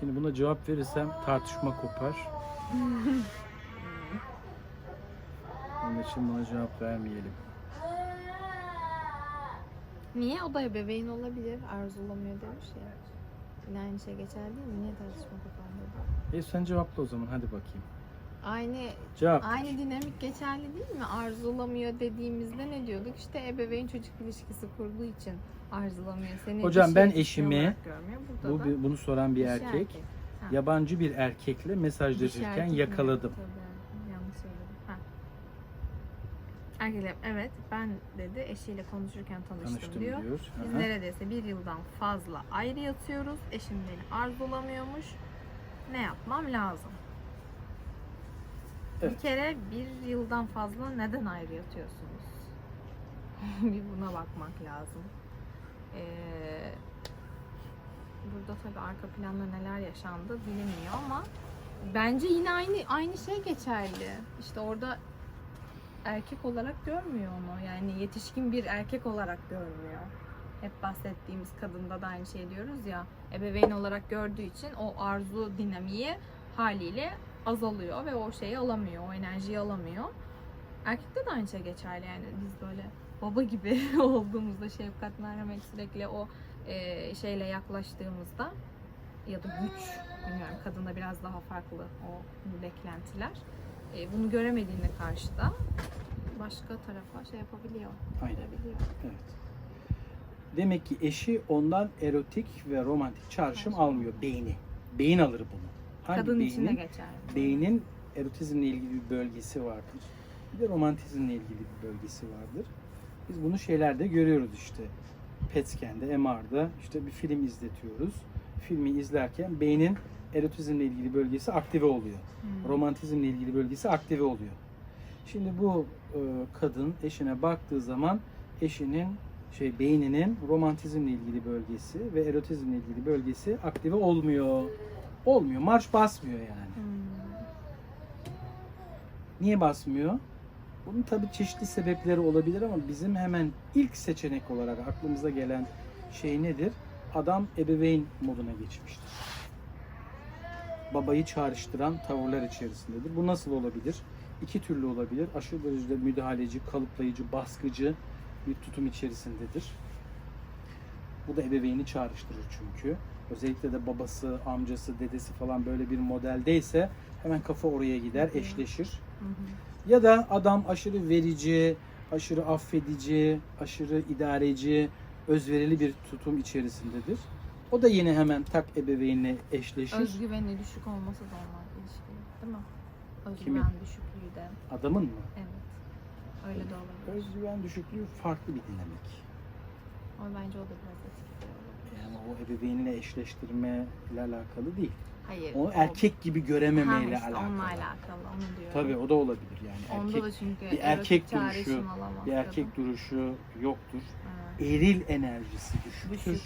Şimdi buna cevap verirsem tartışma kopar. Onun için buna cevap vermeyelim. Niye? O da ebeveyn olabilir. Arzulamıyor demiş ya. Yine aynı şey geçer değil mi? Niye tartışma kopar. E sen cevapla o zaman hadi bakayım. Aynı Cevap. aynı dinamik geçerli değil mi? Arzulamıyor dediğimizde ne diyorduk? İşte ebeveyn çocuk ilişkisi kurduğu için arzulamıyor. Seni Hocam ben ilişki eşimi- Bu da bunu soran bir dişi erkek. Ha. Yabancı bir erkekle mesajlaşırken erkek mi? yakaladım. Tabii, yanlış söyledim. Ha. Erkekler evet ben dedi eşiyle konuşurken tanıştım, Tanıştım diyor. diyor. Biz Aha. neredeyse bir yıldan fazla ayrı yatıyoruz. Eşim beni arzulamıyormuş. Ne yapmam lazım? Bir Evet. kere bir yıldan fazla neden ayrı yatıyorsunuz? bir buna bakmak lazım. Ee, burada tabii arka planda neler yaşandı bilinmiyor ama bence yine aynı aynı şey geçerli. İşte orada erkek olarak görmüyor onu. Yani yetişkin bir erkek olarak görmüyor. Hep bahsettiğimiz kadında da aynı şey diyoruz ya. Ebeveyn olarak gördüğü için o arzu dinamiği haliyle azalıyor ve o şeyi alamıyor, o enerjiyi alamıyor. Erkekte de aynı şey geçerli yani biz böyle baba gibi olduğumuzda şefkat, merhamet sürekli o e, şeyle yaklaştığımızda ya da güç bilmiyorum kadında biraz daha farklı o beklentiler. E, bunu göremediğinde karşıda başka tarafa şey yapabiliyor. Aynen. Yapabiliyor. Evet. Demek ki eşi ondan erotik ve romantik çağrışım Çağrışım. almıyor beyni. Beyin alır bunu. Hangi Kadın için de beynin? geçerli. Beynin erotizmle ilgili bir bölgesi vardır. Bir de romantizmle ilgili bir bölgesi vardır. Biz bunu şeylerde görüyoruz işte. PET scan'de, MR'da işte bir film izletiyoruz. Filmi izlerken beynin erotizmle ilgili bölgesi aktive oluyor. Hmm. Romantizmle ilgili bölgesi aktive oluyor. Şimdi bu e, kadın eşine baktığı zaman eşinin şey beyninin romantizmle ilgili bölgesi ve erotizmle ilgili bölgesi aktive olmuyor. Olmuyor. Marş basmıyor yani. Hmm. Niye basmıyor? Bunun tabii çeşitli sebepleri olabilir ama bizim hemen ilk seçenek olarak aklımıza gelen şey nedir? Adam ebeveyn moduna geçmiştir. Babayı çağrıştıran tavırlar içerisindedir. Bu nasıl olabilir? İki türlü olabilir. Aşırı derecede müdahaleci, kalıplayıcı, baskıcı bir tutum içerisindedir. Bu da ebeveyni çağrıştırır çünkü. Özellikle de babası, amcası, dedesi falan böyle bir modeldeyse hemen kafa oraya gider, Hı hı. eşleşir. Hı hı. Ya da adam aşırı verici, aşırı affedici, aşırı idareci, özverili bir tutum içerisindedir. O da yine hemen tak ebeveynle eşleşir. Özgüveni düşük olması da normal ilişkide değil mi? Özgüven Kimin? düşüklüğü de. Adamın mı? Evet. Öyle de olabilir. Özgüven düşüklüğü farklı bir dinamik. Ama bence o da biraz etkiliyor. Yani o ebeveynle eşleştirme ile alakalı değil. Hayır. O erkek gibi görememeyle işte alakalı. Onunla alakalı onu diyorum. Tabii o da olabilir yani. Onda Erkek, da çünkü bir erkek duruşu, bir erkek kadın. duruşu yoktur. Evet. Eril enerjisi düşüktür. Düşüktür.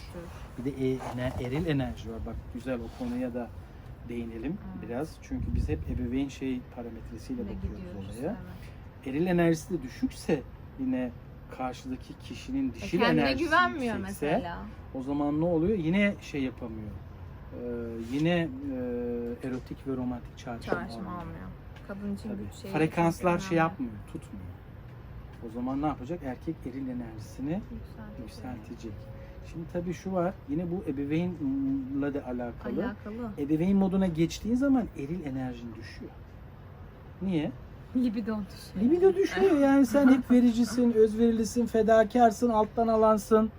Bir de e- eril enerji var. Bak güzel o konuya da değinelim Evet. biraz. Çünkü biz hep ebeveyn şey parametresiyle Ve bakıyoruz olaya. Evet. Eril enerjisi de düşükse yine karşıdaki kişinin E, dişil kendine enerjisi güvenmiyor yüksekse, mesela. o zaman ne oluyor? Yine şey yapamıyor. Ee, yine e, erotik ve romantik çağrışım, Çağrışım almıyor. almıyor. Kadın için Tabii. güç şey. Frekanslar şey yapmıyor, tutmuyor. O zaman ne yapacak? Erkek eril enerjisini Yükseltici. yükseltecek. Şimdi tabii şu var. Yine bu ebeveynle de alakalı. Alakalı. Ebeveyn moduna geçtiğin zaman eril enerjin düşüyor. Niye? Libido düşüyor. Libido düşüyor yani sen hep vericisin, özverilisin, fedakarsın, alttan alansın.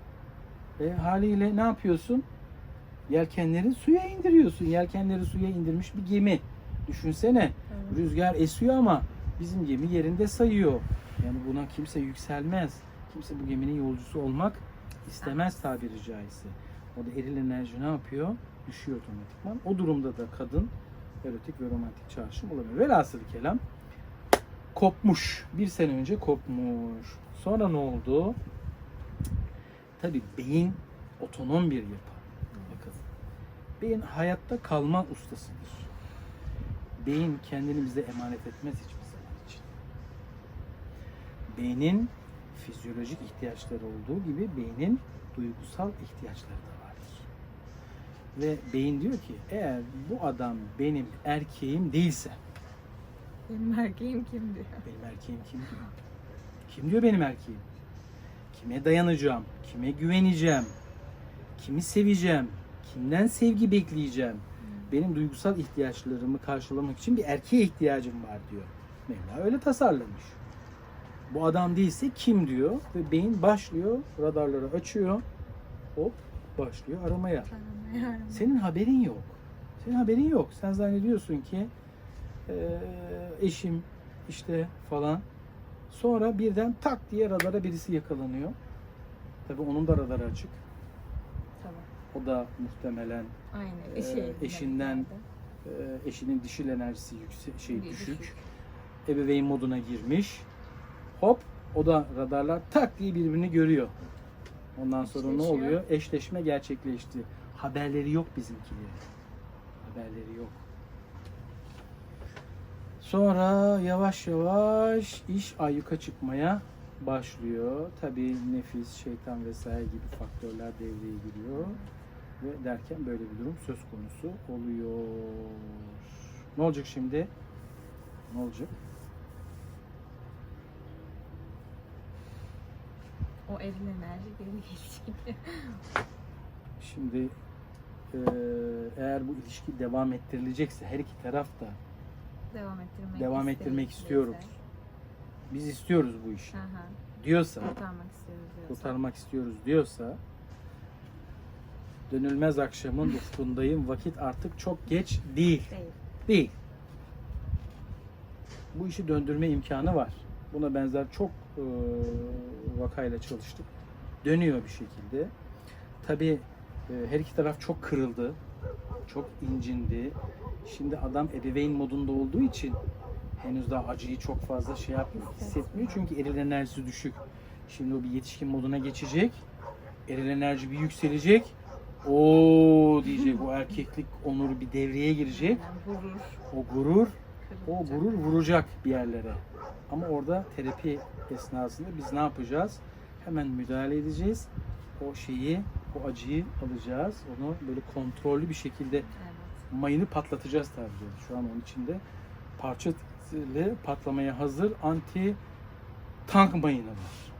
E, haliyle ne yapıyorsun? Yelkenleri suya indiriyorsun. Yelkenleri suya indirmiş bir gemi. Düşünsene Evet. rüzgar esiyor ama bizim gemi yerinde sayıyor. Yani buna kimse yükselmez. Kimse bu geminin yolcusu olmak istemez tabiri caizse. O da eril enerji ne yapıyor? Düşüyor otomatikman. O durumda da kadın erotik ve romantik çağrışım olamıyor. Velhasıl kelam kopmuş. Bir sene önce kopmuş. Sonra ne oldu? Tabii beyin otonom bir yapı. Bakın. Beyin hayatta kalma ustasıdır. Beyin kendini bize emanet etmez hiçbir zaman için. Beynin fizyolojik ihtiyaçları olduğu gibi beynin duygusal ihtiyaçları da vardır. Ve beyin diyor ki eğer bu adam benim erkeğim değilse Benim erkeğim kim diyor. benim erkeğim kim diyor? Kim diyor benim erkeğim? Kime dayanacağım? Kime güveneceğim? Kimi seveceğim? Kimden sevgi bekleyeceğim? Benim duygusal ihtiyaçlarımı karşılamak için bir erkeğe ihtiyacım var diyor. Mevla öyle tasarlamış. Bu adam değilse kim diyor ve beyin başlıyor radarları açıyor. Hop başlıyor aramaya. Senin haberin yok. Senin haberin yok. Sen zannediyorsun ki eşim işte falan. Sonra birden tak diye radara birisi yakalanıyor. Tabii onun da radarı açık. Tabii. O da muhtemelen Aynen. Ee, Eşi, eşinden eee, eşinin dişil enerjisi yüksek, şey düşük. düşük. Ebeveyn moduna girmiş. Hop o da radarlar tak diye birbirini görüyor. Ondan sonra ne Eşleşiyor. oluyor? Eşleşme gerçekleşti. Haberleri yok bizimkilerin. Haberleri yok. Sonra yavaş yavaş iş ayyuka çıkmaya başlıyor. Tabii nefis, şeytan vesaire gibi faktörler devreye giriyor. Ve derken böyle bir durum söz konusu oluyor. Ne olacak şimdi? Ne olacak? O eril enerji geri gelecek. Şimdi eğer bu ilişki devam ettirilecekse her iki taraf da Devam ettirmek Devam ettirmek ise. biz istiyoruz bu işi hı. diyorsa, Kurtarmak istiyoruz diyorsa. kurtarmak istiyoruz diyorsa dönülmez akşamın ufkundayım vakit artık çok geç değil. Değil. Değil. Bu işi döndürme imkanı var. Buna benzer çok e, vakayla çalıştık. Dönüyor bir şekilde. Tabii e, her iki taraf çok kırıldı. Çok incindi. Şimdi adam ebeveyn modunda olduğu için henüz daha acıyı çok fazla şey yapmıyor, hissetmiyor. Çünkü eril enerjisi düşük. Şimdi o bir yetişkin moduna geçecek. Eril enerji bir yükselecek. O diyecek o erkeklik onuru bir devreye girecek. O gurur, o gurur vuracak bir yerlere. Ama orada terapi esnasında biz ne yapacağız? Hemen müdahale edeceğiz. O şeyi, o acıyı alacağız. Onu böyle kontrollü bir şekilde. Mayını patlatacağız tabii. Şu an onun içinde parçalı patlamaya hazır anti tank mayını var.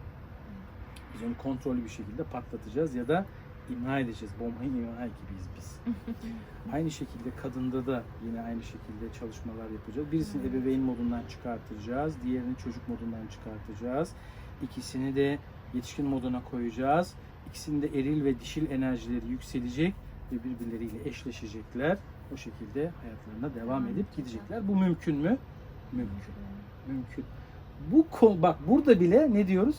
Biz onu kontrollü bir şekilde patlatacağız ya da imha edeceğiz. Bombayı imha gibiyiz biz. aynı şekilde kadında da yine aynı şekilde çalışmalar yapacağız. Birisini ebeveyn modundan çıkartacağız. Diğerini çocuk modundan çıkartacağız. İkisini de yetişkin moduna koyacağız. İkisinin de eril ve dişil enerjileri yükselecek ve birbirleriyle eşleşecekler. O şekilde hayatlarına devam edip gidecekler. Bu mümkün mü? Mümkün. Mümkün. Bu bak burada bile ne diyoruz?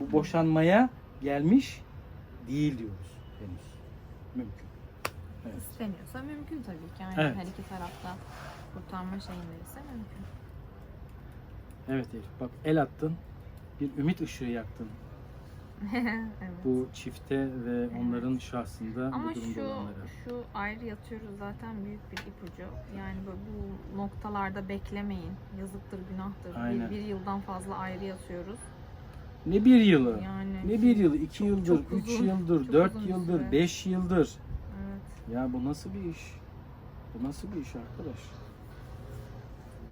Bu boşanmaya gelmiş değil diyoruz henüz. Mümkün. Evet. İsteniyorsa mümkün tabii ki. Yani Evet. her iki tarafta kurtarma şeyindeyse mümkün. Evet Elif bak el attın. Bir ümit ışığı yaktın. Evet. Bu çifte ve onların şahsında Ama bu durumda şu olanlara. şu ayrı yatıyoruz zaten büyük bir ipucu. Yani bu noktalarda beklemeyin. Yazıktır, günahtır. Aynen. Bir, bir yıldan fazla ayrı yatıyoruz. Ne bir yılı, Yani ne bir yılı, iki yıldır, çok üç uzun, yıldır, çok dört uzun yıldır, süre. beş yıldır. evet. Ya bu nasıl bir iş? Bu nasıl bir iş arkadaş?